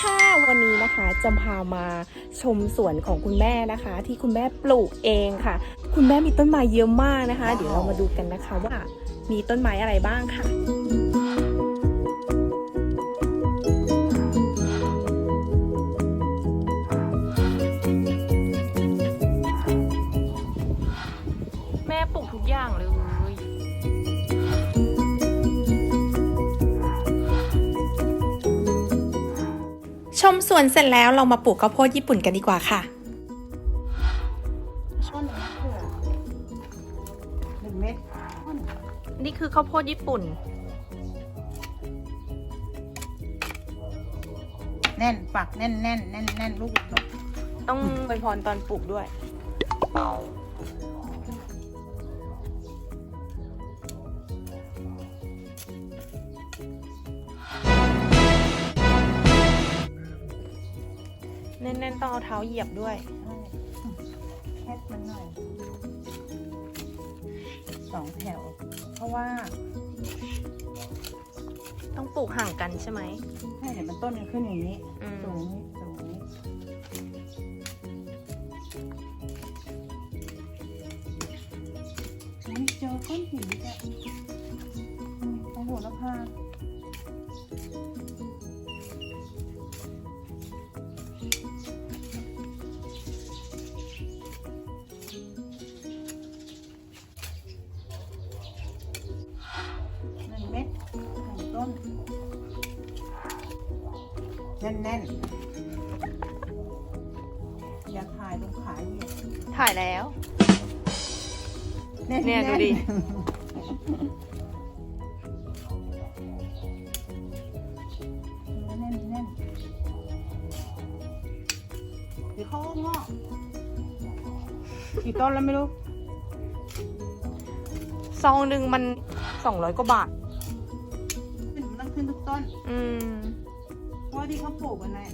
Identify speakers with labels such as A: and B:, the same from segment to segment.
A: ค่ะ วันนี้นะคะจะพามาชมสวนของคุณแม่นะคะ ที่คุณแม่ปลูกเองค่ะ คุณแม่มีต้นไม้เยอะมากนะคะ เดี๋ยวเรามาดูกันนะคะว่ามีต้นไม้อะไรบ้างค่ะ ชมสวนเสร็จแล้วเรามาปลูกข้าวโพดญี่ปุ่นกันดีกว่าค่ะ
B: ช่อนมะเขือหนึ่งเม็ดช่อน
A: นี่คือข้าวโพดญี่ปุ่น
B: แน่นฝักแน่นแน่นแน่นแน่นลูกลูก
A: ต้องไปพรตอนปลูกด้วย แน่นๆต้องเอาเท้าเหยียบด้วย
B: แคบมันหน่อยสองแถว เพราะว่า
A: ต้องปลูกห่างกันใช่ไหม
B: ให้เดี๋ยวมันต้นมันขึ้นอย่างนี้
A: อืม
B: สูงนี้สูงนี้อุ๊ยเจอก้อนหินจ้ะอืมเอาหัวละพา แน่นๆ อย่าถ่ายลงขาเหยียบ
A: ถ่ายแล้ว
B: แน่นๆ
A: เนี่ยดูดิ
B: แน่นๆแน่นๆเดี๋ยวเขาก็งอกกี่ต้นแล้วไม่รู้
A: ซองหนึ่งมันสองร้อยกว่าบาท
B: ขึ้นมันต้องขึ้นทุกต้น
A: อืม
B: เพราะว่าที่เขาปลูกกันนะ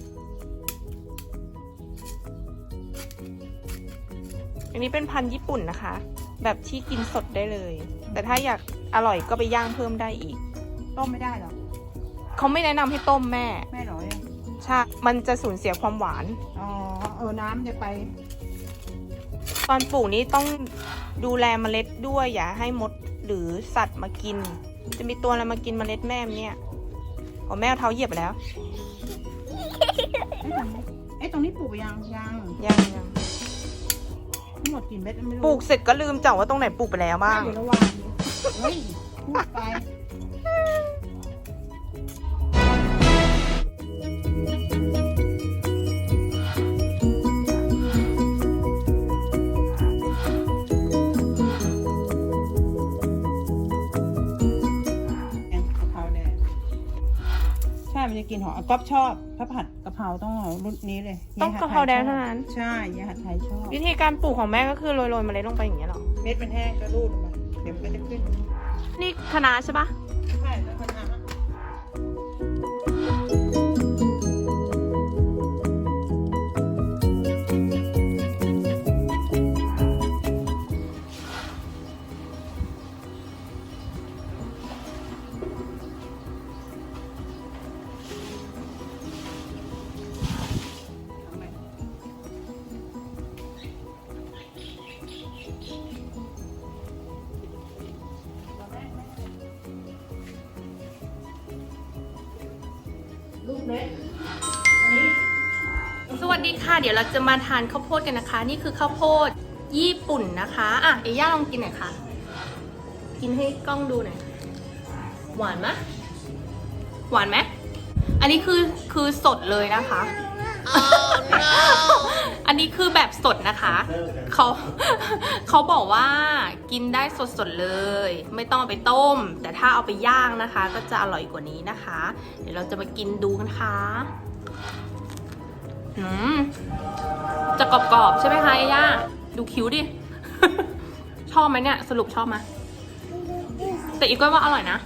A: อันนี้เป็นพันธุ์ญี่ปุ่นนะคะ แบบที่กินสดได้เลย แต่ถ้าอยากอร่อยก็ไปย่างเพิ่มได้อีก
B: ต้มไม่ได้หรอ
A: เขาไม่แนะนำให้ต้มแม่
B: แม่หรอยัง
A: ใช่มันจะสูญเสียความหวาน
B: อ๋อเออน้ำจะไป
A: ตอนปลูกนี้ต้องดูแลเมล็ดด้วยอย่าให้มดหรือสัตว์มากิน จะมีตัวอะไรมากินเมล็ดแม่มเนี่ยอ๋อแม่เอาเท้าเหยียบไปแล้ว
B: เอ๊ะตรงนี้เอ๊ะตรงนี้ปลูกไปยังยัง
A: ยังยัง
B: ทั้งหมดกี่เม็ดไม่รู้
A: ปลูกเสร็จก็ลืมจังว่าตรงไหนปลูกไปแล้วบ้าง
B: อยู่ระหว่างนี้เฮ้ยพูดไป จะกินหอมก๊อฟชอบถ้าผัดกะเพราต้องเอารุ่นนี้เลย
A: ต้องกะเพราแดงเท่านั้น
B: ใช่ยายหัดไทยชอบ
A: วิธีการปลูกของแม่ก็คือโรยๆเมล็ดลงไปอย่างเงี้ยหรอ
B: เม็ดมันแห้งก็รูดลงมาเดี๋ยวมันก็จะขึ้น
A: นี่คะน้าใช่ปะ
B: เล็กอันนี้
A: สวัสดีค่ะ เดี๋ยวเราจะมาทานข้าวโพดกันนะคะ นี่คือข้าวโพดญี่ปุ่นนะคะอะเอย่าลองกินหน่อยค่ะ กินให้กล้องดูหน่อย หวานไหมหวานไหมอันนี้คือคือสดเลยนะคะ อันนี้คือแบบสดนะคะเขาเขาบอกว่ากินได้สดๆเลย ไม่ต้องไปต้ม แต่ถ้าเอาไปย่างนะคะ ก็จะอร่อยกว่านี้นะคะ เดี๋ยวเราจะมากินดูกันค่ะอืมจะกรอบๆใช่ไหมคะย่าดูคิ้วดิ ชอบไหมเนี่ย สรุปชอบไหมแต่อีกก็ว่าอร่อยนะ